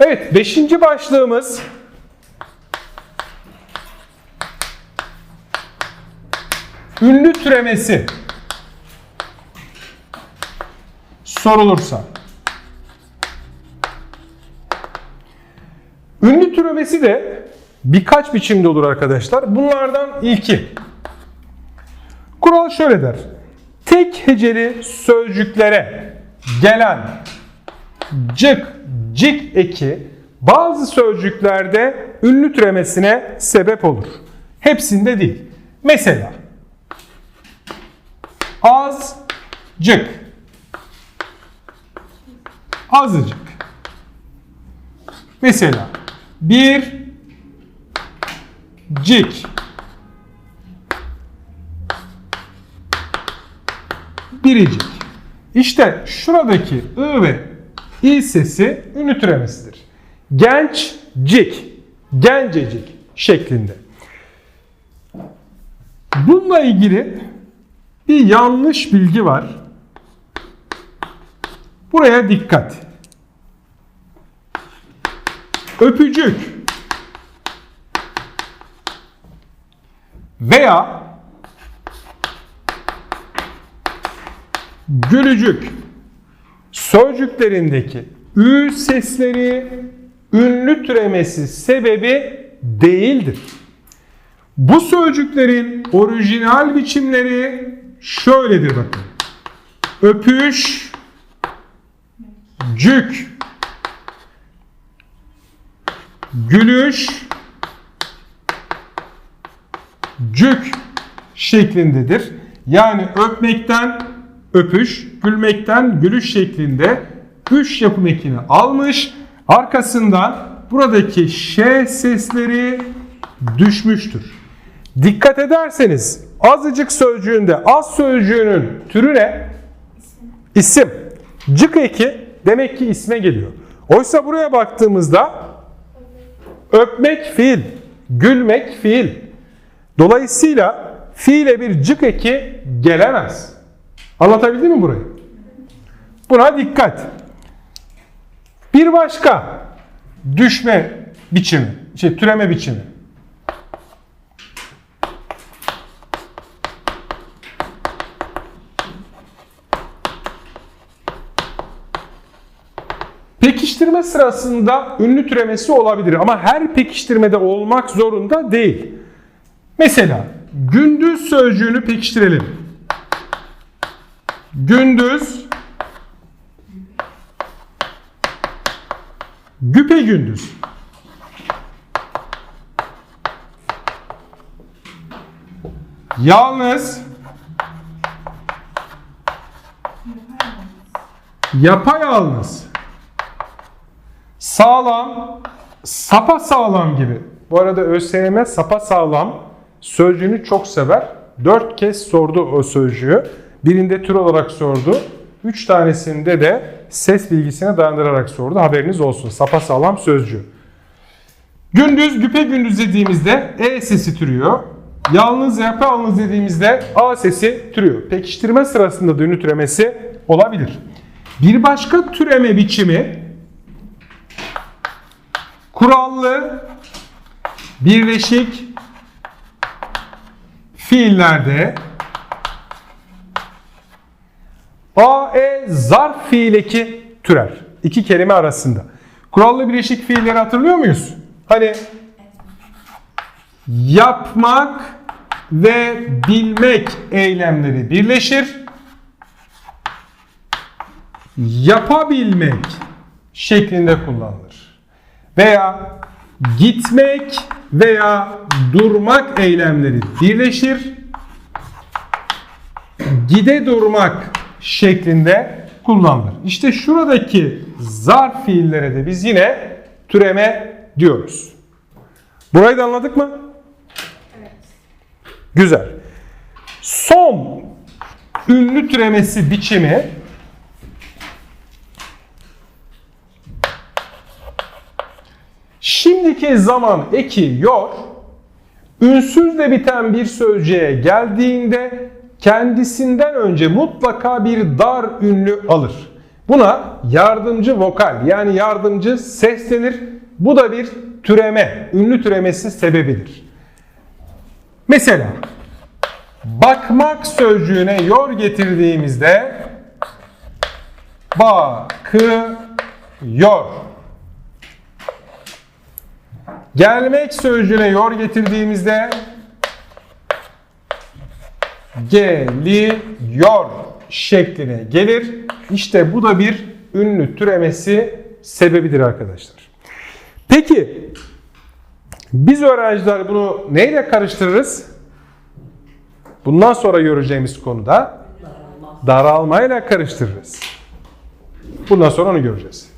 Evet, beşinci başlığımız ünlü türemesi sorulursa. Ünlü türemesi de birkaç biçimde olur arkadaşlar. Bunlardan ilki. Kural şöyle der. Tek heceli sözcüklere gelen cık, cik eki bazı sözcüklerde ünlü türemesine sebep olur. Hepsinde değil. Mesela az, cık, azıcık. Mesela bir cik biricik. İşte şuradaki ı ve i sesi ünlü türemesidir. Gençcik, gencecik şeklinde. Bununla ilgili bir yanlış bilgi var. Buraya dikkat. Öpücük veya gülücük sözcüklerindeki ü sesleri ünlü türemesi sebebi değildir. Bu sözcüklerin orijinal biçimleri şöyledir bakın. Öpüş, cük, gülüş, cük şeklindedir. Yani öpmekten öpüş, gülmekten gülüş şeklinde üç yapım ekini almış. Arkasından buradaki ş sesleri düşmüştür. Dikkat ederseniz azıcık sözcüğünde az sözcüğünün türü ne? İsim. Cık eki demek ki isme geliyor. Oysa buraya baktığımızda öpmek fiil, gülmek fiil. Dolayısıyla fiile bir cık eki gelemez. Anlatabildim mi burayı? Buna dikkat. Bir başka düşme biçimi, şey türeme biçimi. Pekiştirme sırasında ünlü türemesi olabilir ama her pekiştirmede olmak zorunda değil. Mesela gündüz sözcüğünü pekiştirelim. Gündüz güpe gündüz. Yalnız yapayalnız sağlam sapa sağlam gibi. Bu arada ÖSYM sapa sağlam sözcüğünü çok sever. Dört kez sordu o sözcüğü. Birinde tür olarak sordu. Üç tanesinde de ses bilgisine dayandırarak sordu. Haberiniz olsun. Sapa sağlam sözcüğü. Gündüz, güpe gündüz dediğimizde E sesi türüyor. Yalnız, yapayalnız dediğimizde A sesi türüyor. Pekiştirme sırasında da ünlü türemesi olabilir. Bir başka türeme biçimi kurallı birleşik fiillerde A, E zarf fiil eki türer. İki kelime arasında. Kurallı birleşik fiilleri hatırlıyor muyuz? Hani yapmak ve bilmek eylemleri birleşir. Yapabilmek şeklinde kullanılır. Veya gitmek veya durmak eylemleri birleşir. Gide durmak şeklinde kullanılır. İşte şuradaki zarf fiillere de biz yine türeme diyoruz. Burayı da anladık mı? Güzel. Son ünlü türemesi biçimi Şimdiki zaman eki yor, ünsüzle biten bir sözcüğe geldiğinde kendisinden önce mutlaka bir dar ünlü alır. Buna yardımcı vokal yani yardımcı ses denir. Bu da bir türeme, ünlü türemesi sebebidir. Mesela bakmak sözcüğüne yor getirdiğimizde bakıyor. Gelmek sözcüğüne yor getirdiğimizde geliyor şekline gelir. İşte bu da bir ünlü türemesi sebebidir arkadaşlar. Peki biz öğrenciler bunu neyle karıştırırız? Bundan sonra göreceğimiz konuda daralmayla karıştırırız. Bundan sonra onu göreceğiz.